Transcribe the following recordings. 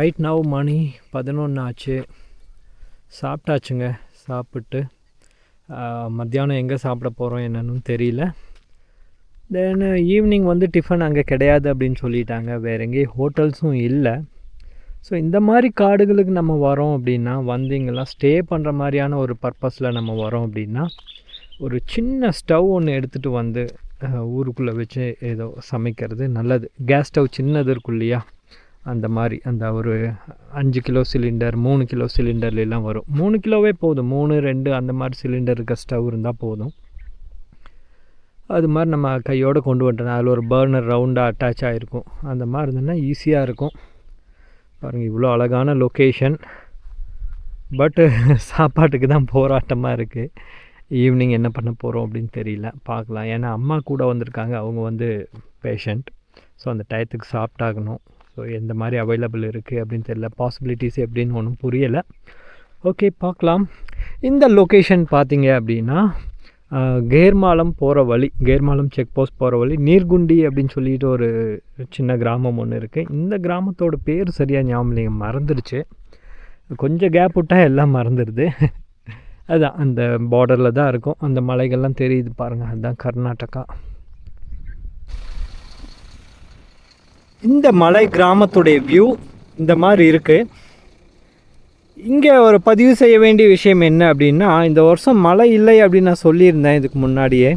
Right now மணி பதினொன்று ஆச்சு சாப்பிட்டாச்சுங்க. சாப்பிட்டு மத்தியானம் எங்கே சாப்பிட போகிறோம் என்னன்னு தெரியல. தென் ஈவினிங் வந்து டிஃபன் அங்கே கிடையாது அப்படின்னு சொல்லிட்டாங்க. வேறு எங்கேயும் ஹோட்டல்ஸும் இல்லை. ஸோ இந்த மாதிரி காடுகளுக்கு நம்ம வரோம் அப்படின்னா வந்தீங்களா ஸ்டே பண்ணுற மாதிரியான ஒரு பர்பஸில் நம்ம வரோம் அப்படின்னா ஒரு சின்ன ஸ்டவ் ஒன்று எடுத்துகிட்டு வந்து ஊருக்குள்ளே வச்சு ஏதோ சமைக்கிறது நல்லது. கேஸ் ஸ்டவ் சின்னது இருக்கும் இல்லையா? அந்த மாதிரி அந்த ஒரு அஞ்சு கிலோ சிலிண்டர் மூணு கிலோ சிலிண்டர்லாம் வரும். மூணு கிலோவே போதும். மூணு ரெண்டு அந்த மாதிரி சிலிண்டர் இருக்க ஸ்டவ் இருந்தால் போதும். அது மாதிரி நம்ம கையோடு கொண்டு வந்துட்டோம் அதில் ஒரு பர்னர் ரவுண்டாக அட்டாச் ஆகிருக்கும் அந்த மாதிரி இருந்ததுன்னா ஈஸியாக இருக்கும். பாருங்கள் இவ்வளோ அழகான லொக்கேஷன் பட்டு சாப்பாட்டுக்கு தான் போராட்டமாக இருக்குது ஈவினிங் என்ன பண்ண போகிறோம் அப்படின்னு தெரியல. பார்க்கலாம். ஏன்னா அம்மா கூட வந்திருக்காங்க. அவங்க வந்து பேஷண்ட் ஸோ அந்த டயத்துக்கு சாப்பிட்டாகணும். ஸோ எந்த மாதிரி அவைலபிள் இருக்குது அப்படின்னு தெரியல. பாசிபிலிட்டிஸ் எப்படின்னு ஒன்றும் புரியலை. ஓகே பார்க்கலாம். இந்த லொக்கேஷன் பார்த்தீங்க அப்படின்னா கேர்மாலம் போகிற வழி கேர்மாலம் செக் போஸ்ட் போகிற வழி நீர்குண்டி அப்படின்னு சொல்லிட்டு ஒரு சின்ன கிராமம் ஒன்று இருக்குது இந்த கிராமத்தோட பேர் சரியாக ஞாபகம் இல்லைங்க. மறந்துடுச்சு. கொஞ்சம் கேப் விட்டால் எல்லாம் மறந்துடுது. அதுதான் அந்த பார்டரில் தான் இருக்கும். அந்த மலைகள்லாம் தெரியுது பாருங்கள் அதுதான் கர்நாடகா. இந்த மலை கிராமத்துடைய வியூ இந்த மாதிரி இருக்குது இங்கே ஒரு பதிவு செய்ய வேண்டிய விஷயம் என்ன அப்படின்னா இந்த வருஷம் மழை இல்லை அப்படின்னு நான் சொல்லியிருந்தேன் இதுக்கு முன்னாடியே.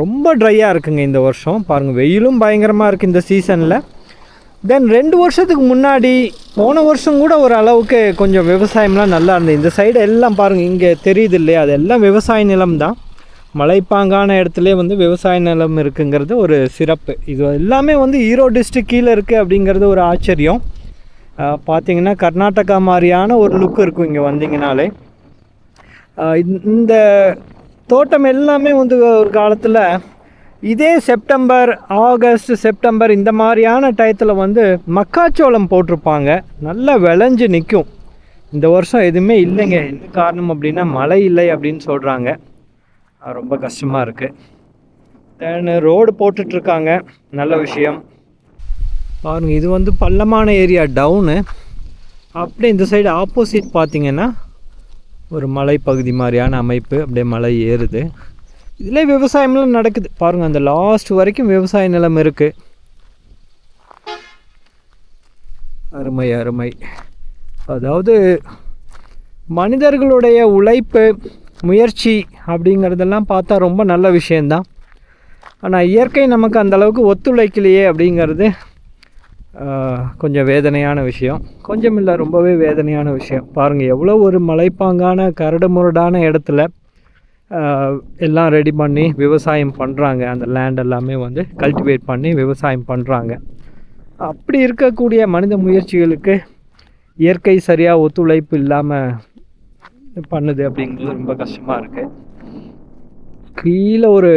ரொம்ப ட்ரையாக இருக்குங்க இந்த வருஷம். பாருங்கள் வெயிலும் பயங்கரமாக இருக்குது இந்த சீசனில் தென் ரெண்டு வருஷத்துக்கு முன்னாடி போன வருஷம் கூட ஒரு அளவுக்கு கொஞ்சம் விவசாயம்லாம் நல்லா இருந்தது. இந்த சைடு எல்லாம் பாருங்கள் இங்கே தெரியுது இல்லையா? அது எல்லாம் விவசாய நிலம் தான். மலைப்பாங்கான இடத்துல வந்து விவசாய நிலம் இருக்குங்கிறது ஒரு சிறப்பு. இது எல்லாமே வந்து ஈரோடு டிஸ்ட்ரிக் கீழே இருக்குது அப்படிங்கிறது ஒரு ஆச்சரியம். பார்த்திங்கன்னா பார்த்தீங்கன்னா கர்நாடகா மாதிரியான ஒரு லுக் இருக்கும் இங்கே வந்தீங்கனாலே. இந்த- இந்த தோட்டம் எல்லாமே வந்து ஒரு காலத்தில் இதே செப்டம்பர் ஆகஸ்ட் செப்டம்பர் இந்த மாதிரியான டயத்தில் வந்து மக்காச்சோளம் போட்டிருப்பாங்க. நல்லா விளைஞ்சு நிற்கும் இந்த வருஷம் எதுவுமே இல்லைங்க. என்ன காரணம் அப்படின்னா மழை இல்லை அப்படின்னு சொல்கிறாங்க ரொம்ப கஷ்டமாக இருக்குது தென் ரோடு போட்டுட்ருக்காங்க. நல்ல விஷயம். பாருங்கள் இது வந்து பள்ளமான ஏரியா டவுனு அப்படியே இந்த சைடு ஆப்போசிட் பார்த்தீங்கன்னா ஒரு மலைப்பகுதி மாதிரியான அமைப்பு. அப்படியே மலை ஏறுது. இதில் விவசாயம்லாம் நடக்குது. பாருங்கள் அந்த லாஸ்ட் வரைக்கும் விவசாய நிலம் இருக்குது அருமை அருமை. அதாவது மனிதர்களுடைய உழைப்பு முயற்சி அப்படிங்கிறதெல்லாம் பார்த்தா ரொம்ப நல்ல விஷயந்தான் ஆனால் இயற்கை நமக்கு அந்தளவுக்கு ஒத்துழைக்கலையே அப்படிங்கிறது கொஞ்சம் வேதனையான விஷயம். கொஞ்சம் இல்லை ரொம்பவே வேதனையான விஷயம். பாருங்கள் எவ்வளோ ஒரு மலைப்பாங்கான கரடுமுரடான இடத்துல எல்லாம் ரெடி பண்ணி விவசாயம் பண்ணுறாங்க அந்த லேண்ட் எல்லாமே வந்து கல்டிவேட் பண்ணி விவசாயம் பண்ணுறாங்க அப்படி இருக்கக்கூடிய மனித முயற்சிகளுக்கு இயற்கை சரியாக ஒத்துழைப்பு இல்லாமல் பண்ணுது அப்படிங்கிறது ரொம்ப கஷ்டமாக இருக்குது கீழே ஒரு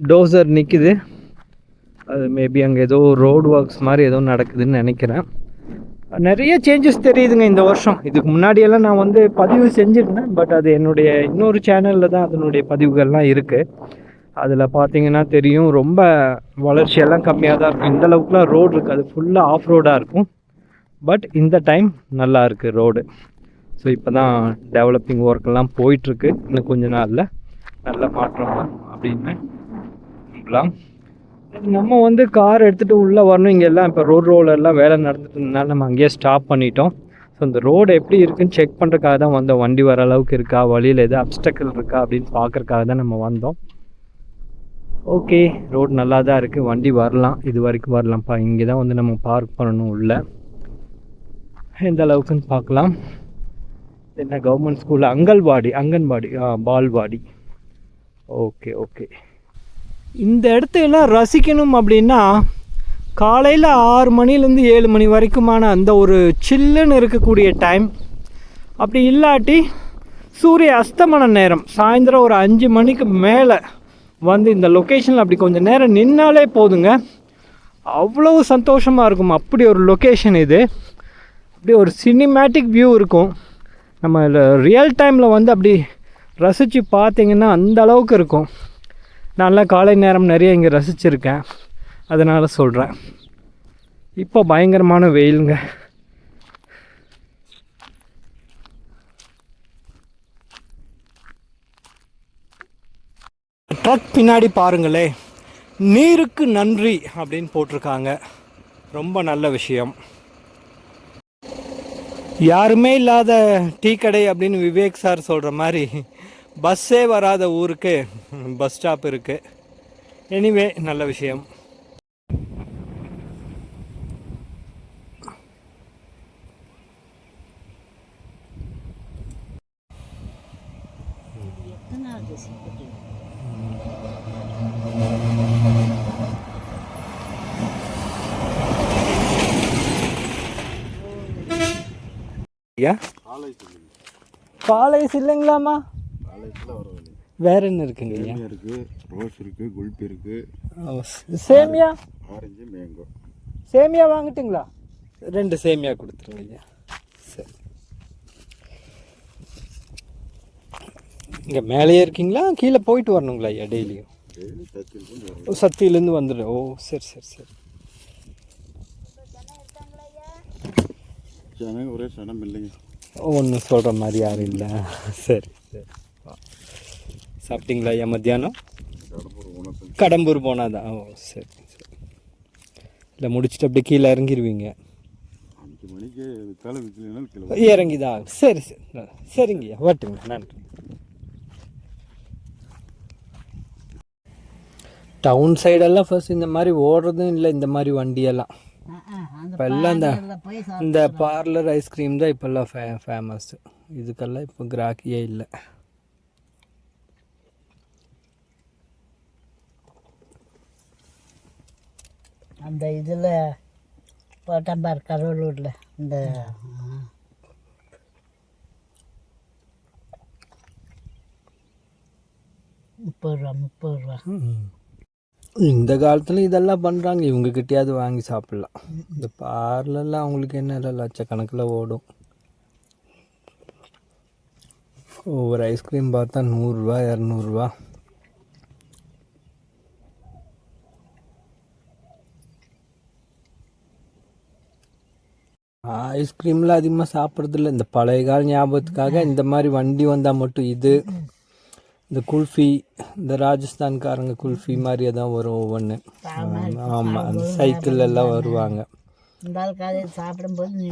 டோசர் நிற்குது அது மேபி அங்கே ஏதோ ரோடு ஒர்க்ஸ் மாதிரி ஏதோ நடக்குதுன்னு நினைக்கிறேன். நிறைய சேஞ்சஸ் தெரியுதுங்க இந்த வருஷம். இதுக்கு முன்னாடியெல்லாம் நான் வந்து பதிவு செஞ்சுருந்தேன். பட் அது என்னுடைய இன்னொரு சேனலில் தான் அதனுடைய பதிவுகள்லாம் இருக்குது அதில் பார்த்தீங்கன்னா தெரியும். ரொம்ப வளர்ச்சியெல்லாம் கம்மியாக தான் இருக்கும் இந்த அளவுக்குலாம் ரோடு இருக்குது அது ஃபுல்லாக ஆஃப் ரோடாக இருக்கும். பட் இந்த டைம் நல்லா இருக்குது ரோடு ஸோ இப்போ தான் டெவலப்பிங் ஒர்க்கெல்லாம் போயிட்டுருக்கு. இன்னும் கொஞ்ச நாளில் நல்ல மாற்றம் வரும் அப்படின்னு நம்பலாம். நம்ம வந்து கார் எடுத்துகிட்டு உள்ளே வரணும். இங்கே எல்லாம் இப்போ ரோட் ரோலெல்லாம் வேலை நடந்துட்டு இருந்தனால நம்ம அங்கேயே ஸ்டாப் பண்ணிட்டோம். ஸோ இந்த ரோடு எப்படி இருக்குன்னு செக் பண்ணுறக்காக தான் வந்தோம். வண்டி வர அளவுக்கு இருக்கா? வழியில் எது அப்டக்கல் இருக்கா? அப்படின்னு பார்க்குறக்காக தான் நம்ம வந்தோம். ஓகே ரோடு நல்லா தான் இருக்குது வண்டி வரலாம். இது வரைக்கும் வரலாம்ப்பா. இங்கே தான் வந்து நம்ம பார்க் பண்ணணும் உள்ள. எந்த அளவுக்குன்னு பார்க்கலாம். என்ன கவர்மெண்ட் ஸ்கூலில் அங்கல்வாடி அங்கன்வாடி ஆ பால்வாடி. Okay okay. இந்த இடத்தையெல்லாம் ரசிக்கணும் அப்படின்னா காலையில் ஆறு மணிலேருந்து ஏழு மணி வரைக்குமான அந்த ஒரு சில்லுன்னு இருக்கக்கூடிய டைம் அப்படி இல்லாட்டி சூரிய அஸ்தமன நேரம். சாயந்தரம் ஒரு அஞ்சு மணிக்கு மேலே வந்து இந்த லொக்கேஷனில் அப்படி கொஞ்சம் நேரம் நின்னாலே போதுங்க. அவ்வளோ சந்தோஷமாக இருக்கும். அப்படி ஒரு லொக்கேஷன் இது. அப்படியே ஒரு சினிமேட்டிக் வியூ இருக்கும். நம்ம ரியல் டைமில் வந்து அப்படி ரசித்து பார்த்தீங்கன்னா அந்த அளவுக்கு இருக்கும். நல்லா காலை நேரம் நிறைய இங்கே ரசிச்சிருக்கேன். அதனால் சொல்கிறேன் இப்போ பயங்கரமான வெயிலுங்க. ட்ரக் பின்னாடி பாருங்களே. நீருக்கு நன்றி அப்படின்னு போட்டிருக்காங்க. ரொம்ப நல்ல விஷயம். யாருமே இல்லாத டீ கடை அப்படின்னு விவேக் சார் சொல்கிற மாதிரி பஸ்ஸே வராத ஊருக்கு பஸ் ஸ்டாப் இருக்குது எனிவே நல்ல விஷயம். ஐயா பாலைஸ் இல்லைங்களாம்மா? வேற என்ன இருக்குங்க ஐயா? இருக்கு ரோஸ் இருக்கு குல்பி இருக்கு. சேமியா? Orange mango. சேமியா வாங்கட்டுங்களா? ரெண்டு சேமியா கொடுத்துருங்க ஐயா. சரி. இங்கே மேலேயே இருக்கீங்களா? கீழே போயிட்டு வரணுங்களா ஐயா டெய்லியும்? சத்தியிலேருந்து வந்துடும் ஓ சரி சரி சரி. ஜனங்க ஒரே சனம் இல்லைங்க ஒன்றும் சொல்கிற மாதிரி யாரும் இல்லை. சரி சரி. சாப்பிட்டீங்களா ஐயா மத்தியானம்? கடம்பூர் போனாதான் ஓ சரி சரி. இல்லை முடிச்சுட்டு அப்படியே கீழே இறங்கிடுவீங்க இறங்கிதான் சரி சரி. சரிங்கய்யா வரட்டுங்க. நன்றி. டவுன் சைடெல்லாம் ஃபர்ஸ்ட் இந்த மாதிரி ஓடுறதும் இல்லை இந்த மாதிரி வண்டியெல்லாம். இப்போ எல்லாம் இந்த இந்த பார்லர் ஐஸ்கிரீம் தான் இப்போல்லாம் ஃபே ஃபேமஸ் இதுக்கெல்லாம் இப்போ கிராக்கியே இல்லை. அந்த இதில் போட்டம்பார் கடலூரில் இந்த முப்பது ரூபா முப்பது ரூபா. இந்த காலத்தில் இதெல்லாம் பண்ணுறாங்க இவங்கக்கிட்டயாவது வாங்கி சாப்பிட்லாம். இந்த பார்லரில் அவங்களுக்கு என்ன இல்லை லட்சக்கணக்கில் ஓடும். ஒவ்வொரு ஐஸ்கிரீம் பார்த்தா நூறுரூவா இரநூறுவா ஐஸ்கிரீம்லாம் அதிகமாக சாப்பிட்றதில்ல. இந்த பழைய கால ஞாபகத்துக்காக இந்த மாதிரி வண்டி வந்தால் மட்டும் இது. இந்த குல்ஃபி இந்த ராஜஸ்தான்காரங்க குல்ஃபி மாதிரியே தான் வரும் ஒவ்வொன்று ஆமாம் அந்த சைக்கிள் எல்லாம் வருவாங்க. சாப்பிடும்போது.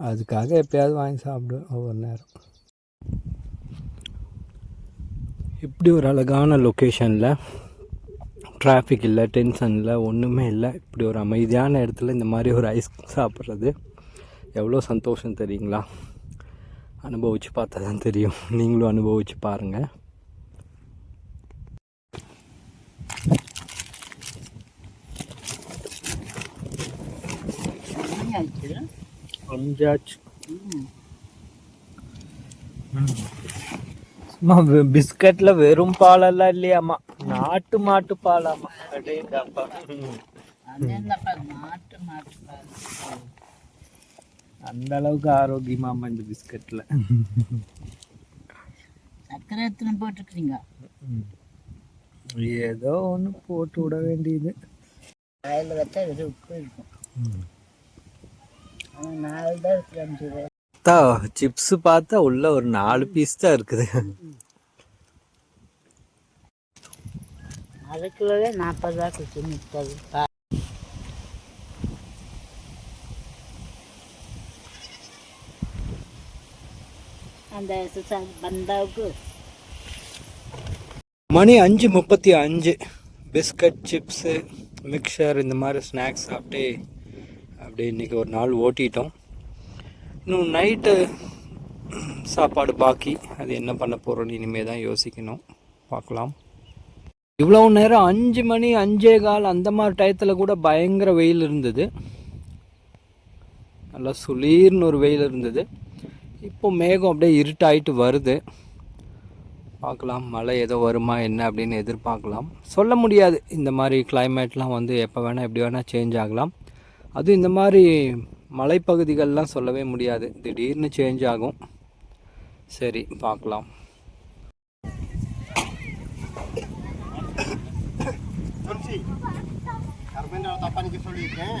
அதுக்காக எப்பயாவது வாங்கி சாப்பிடுவேன் ஒவ்வொரு நேரம். இப்படி ஒரு அழகான லொக்கேஷனில் டிராஃபிக் இல்லை டென்ஷன் இல்லை ஒன்றுமே இல்லை. இப்படி ஒரு அமைதியான இடத்துல இந்த மாதிரி ஒரு ஐஸ் சாப்பிட்றது எவ்வளோ சந்தோஷம் தெரியுங்களா? அனுபவித்து பார்த்தா தான் தெரியும். நீங்களும் அனுபவித்து பாருங்கள் அஞ்சாச்சு? பிஸ்கட்ல வெறும் பாலெல்லாம் இல்லையாம்மா. நாட்டு மாட்டு பாலாமா மாட்டு மாட்டு பால். அந்த அளவுக்கு ஆரோக்கியமாமா இந்த பிஸ்கட்ல. சர்க்கரை எத்தனை போட்டுருக்குறீங்க? ஏதோ ஒன்று போட்டு விட வேண்டியது. வாயில் வச்சா வெறும் உப்பு இருக்கும். நாலு தான் அஞ்சு ரூபா. தா சிப்ஸ் பார்த்தா உள்ள ஒரு நாலு பீஸ் தான் இருக்குது. அரை கிலோவே நாற்பது ரூபா கொடுத்து முப்பது அந்த பந்தாவுக்கு மணி அஞ்சு முப்பத்தி அஞ்சு. பிஸ்கட் சிப்ஸு மிக்சர் இந்த மாதிரி ஸ்நாக்ஸ் சாப்பிட்டு அப்படியே இன்றைக்கி ஒரு நாள் ஓட்டிட்டோம். இன்னும் நைட்டு சாப்பாடு பாக்கி. அது என்ன பண்ண போகிறோன்னு இனிமேல் தான் யோசிக்கணும். பார்க்கலாம் இவ்வளோ நேரம் அஞ்சு மணி அஞ்சே கால் அந்த மாதிரி டயத்தில் கூட பயங்கர வெயில் இருந்தது. நல்லா சுளீர்னு ஒரு வெயில் இருந்தது. இப்போ மேகம் அப்படியே இருட்டாயிட்டு வருது. பார்க்கலாம் மழை ஏதோ வருமா என்ன அப்படின்னு எதிர்பார்க்கலாம். சொல்ல முடியாது. இந்த மாதிரி கிளைமேட்லாம் வந்து எப்போ வேணால் எப்படி வேணால் சேஞ்ச் ஆகலாம். அதுவும் இந்த மாதிரி மலைப்பகுதிகள்லாம் சொல்லவே முடியாது. திடீர்னு சேஞ்ச் ஆகும். சரி பார்க்கலாம். சொல்லியிருக்கேன்.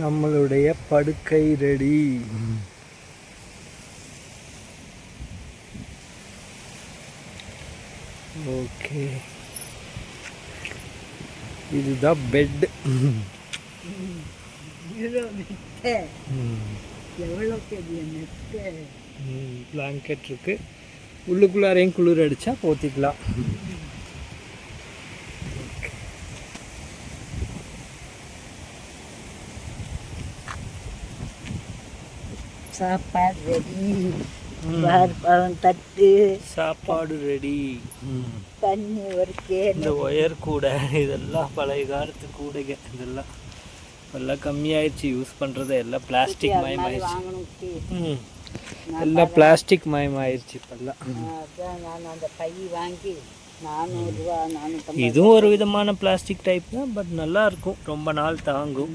நம்மளுடைய படுக்கை ரெடி. ஓகே. இதுதான் பெட் பிளாங்கெட் இருக்கு. உள்ளுக்குள்ளாரையும் குளிர் அடிச்சா போத்திக்கலாம். சாப்பாடு ரெடி தட்டு. சாப்பாடு ரெடி தண்ணி ஒரு கேன். இந்த ஒயர் கூடை இதெல்லாம் பழைய காலத்து கூடைங்க. இதெல்லாம் எல்லாம் கம்மியாயிடுச்சு. யூஸ் பண்ணுறது எல்லாம் பிளாஸ்டிக் மயமாயிடுச்சு. வாங்கணும் ம். எல்லாம் பிளாஸ்டிக் மயமாயிருச்சு இப்பெல்லாம். நான் அந்த பை வாங்கி நானூறுரூவா இதுவும் ஒரு விதமான பிளாஸ்டிக் டைப் தான் பட் நல்லா இருக்கும். ரொம்ப நாள் தாங்கும்.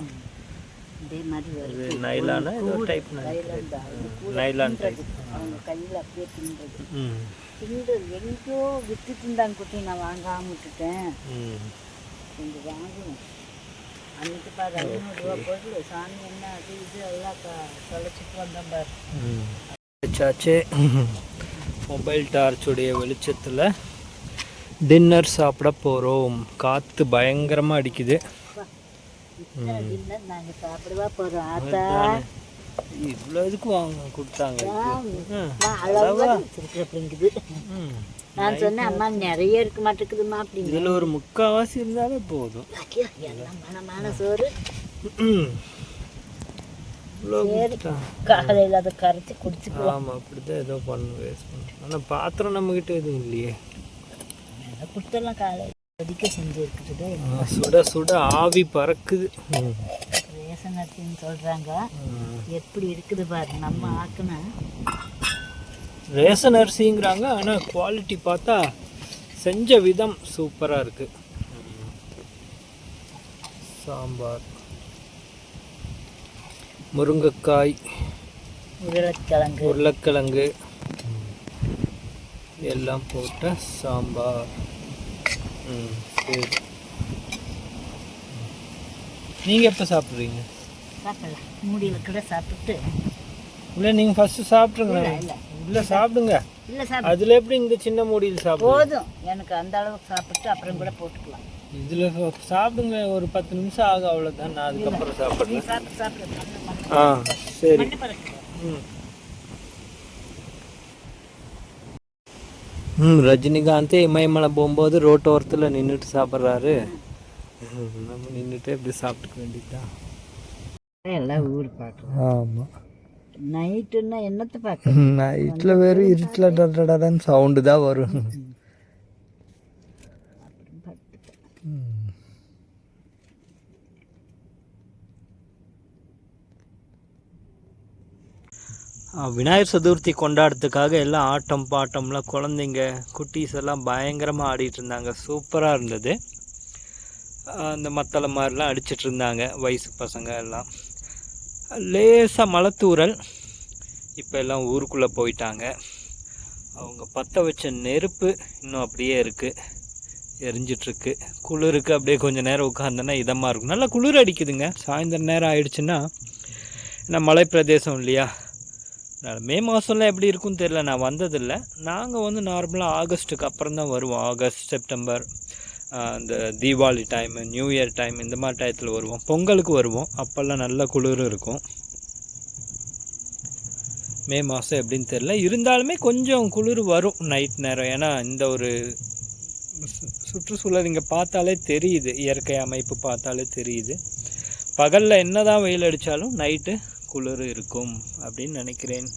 இதே மாதிரி வருது. நைலானா ஏதோ டைப் நைலான் டைப். அவங்க கையில் அப்படியே தின்றது ம். தின்றது எங்கேயோ விட்டுட்டு இருந்தாங்க குட்டி நான் வாங்காம விட்டுட்டேன். கொஞ்சம் வாங்கணும். அன்னைக்கு பாரு ஐநூறுரூவா பொருள் சாமி என்ன அது இது எல்லாம் தொலைச்சிட்டு வந்தேன் பாரு. மொபைல் டார்ச்சுடைய வெளிச்சத்தில் டின்னர் சாப்பிட போகிறோம் காற்று பயங்கரமாக அடிக்குது. இத்தனை டின்னர் நாங்கள் சாப்பிடவா போகிறோம் ஆத்தா. இவ்வளோ இதுக்கு வாங்க கொடுத்தாங்க. அப்படிங்குது. நான் சொன்னேன் அம்மா நிறைய இருக்க மாட்டேங்குதுமா அப்படிங்க இதில் ஒரு முக்கால்வாசி இருந்தாலே போதும். எல்லாம் மனமான சோறு. காலையில் அதை கரைச்சி குடிச்சுக்குவோம் ஆமாம் அப்படி தான் ஏதோ பண்ணு வேஸ்ட் பண்ணுறோம் ஆனால் பாத்திரம் நம்மக்கிட்ட எதுவும் இல்லையே. அதை கொடுத்தெல்லாம் காலையில். கொதிக்க செஞ்சு இருக்குது ஆ, சுட சுட ஆவி பறக்குது. ரேஷன் அரிசின்னு சொல்கிறாங்க எப்படி இருக்குது பாரு நம்ம ஆக்குனா. ரேஷன் அரிசிங்கிறாங்க ஆனால் குவாலிட்டி பார்த்தா செஞ்ச விதம் சூப்பராக இருக்கு. சாம்பார். முருங்கைக்காய். உருளைக்கிழங்கு. உருளைக்கிழங்கு. எல்லாம் போட்ட சாம்பார். சரி. நீங்கள் எப்போ சாப்பிட்றீங்க? சாப்பிடலாம் மூடியில் கூட சாப்பிட்டு. இல்லை நீங்கள் ஃபஸ்ட்டு சாப்பிட்ருங்க இல்லை சாப்பிடுங்க. அதில் எப்படி இந்த சின்ன மூடியில் சாப்பிடுங்க போதும். எனக்கு அந்த அளவுக்கு சாப்பிட்டு அப்புறம் கூட போட்டுக்கலாம். இதில் சாப்பிடுங்க. ஒரு பத்து நிமிஷம் ஆகும் அவ்வளோதான் நான் அதுக்கப்புறம் சாப்பிட்றேன். ஆ சரி. ம். ம் ரஜினிகாந்தே இமயமலை போகும்போது ரோட்டோரத்தில் நின்றுட்டு சாப்பிட்றாரு நம்ம நின்றுட்டு இப்படி சாப்பிட்டுக்க வேண்டியதுதான் எல்லாம் ஊர் பார்க்கலாம் ஆமாம் நைட்டுன்னா என்னத்தை பார்க்க நைட்டில் வெறும் இருட்டில் சவுண்டு தான் வரும் விநாயகர் சதுர்த்தி கொண்டாடுறதுக்காக எல்லாம் ஆட்டம் பாட்டம்லாம் குழந்தைங்க குட்டீஸ் எல்லாம் பயங்கரமாக ஆடிட்டு இருந்தாங்க சூப்பராக இருந்தது அந்த மத்தளை மாதிரிலாம் அடிச்சிட்டு இருந்தாங்க வயசு பசங்க எல்லாம். லேசாக மலைத்தூரல் இப்போ எல்லாம் ஊருக்குள்ளே போயிட்டாங்க. அவங்க பற்ற வச்ச நெருப்பு இன்னும் அப்படியே இருக்குது எரிஞ்சிட்ருக்கு. குளிருக்கு அப்படியே கொஞ்சம் நேரம் உட்காந்தோன்னா இதமாக இருக்கும். நல்லா குளிர் அடிக்குதுங்க. சாயந்தரம் நேரம் ஆயிடுச்சுன்னா ஏன்னா மலை பிரதேசம் இல்லையா? மே மாதம்லாம் எப்படி இருக்கும்னு தெரில நான் வந்ததில்லை. நாங்கள் வந்து நார்மலாக ஆகஸ்ட்டுக்கு அப்புறம் தான் வருவோம். ஆகஸ்ட் செப்டம்பர் இந்த Deepavali time new year time இந்த மாதிரி டயத்தில் வருவோம். பொங்கலுக்கு வருவோம். அப்போல்லாம் நல்ல குளிர் இருக்கும். மே மாதம் எப்படின்னு தெரில இருந்தாலுமே கொஞ்சம் குளிர் வரும் நைட் நேரம். ஏன்னா இந்த ஒரு சு- சுற்றுச்சூழல் இங்கே பார்த்தாலே தெரியுது. இயற்கை அமைப்பு பார்த்தாலே தெரியுது. பகலில் என்ன தான் வெயில் அடித்தாலும் நைட்டு குளிர் இருக்கும் அப்படின்னு நினைக்கிறேன்.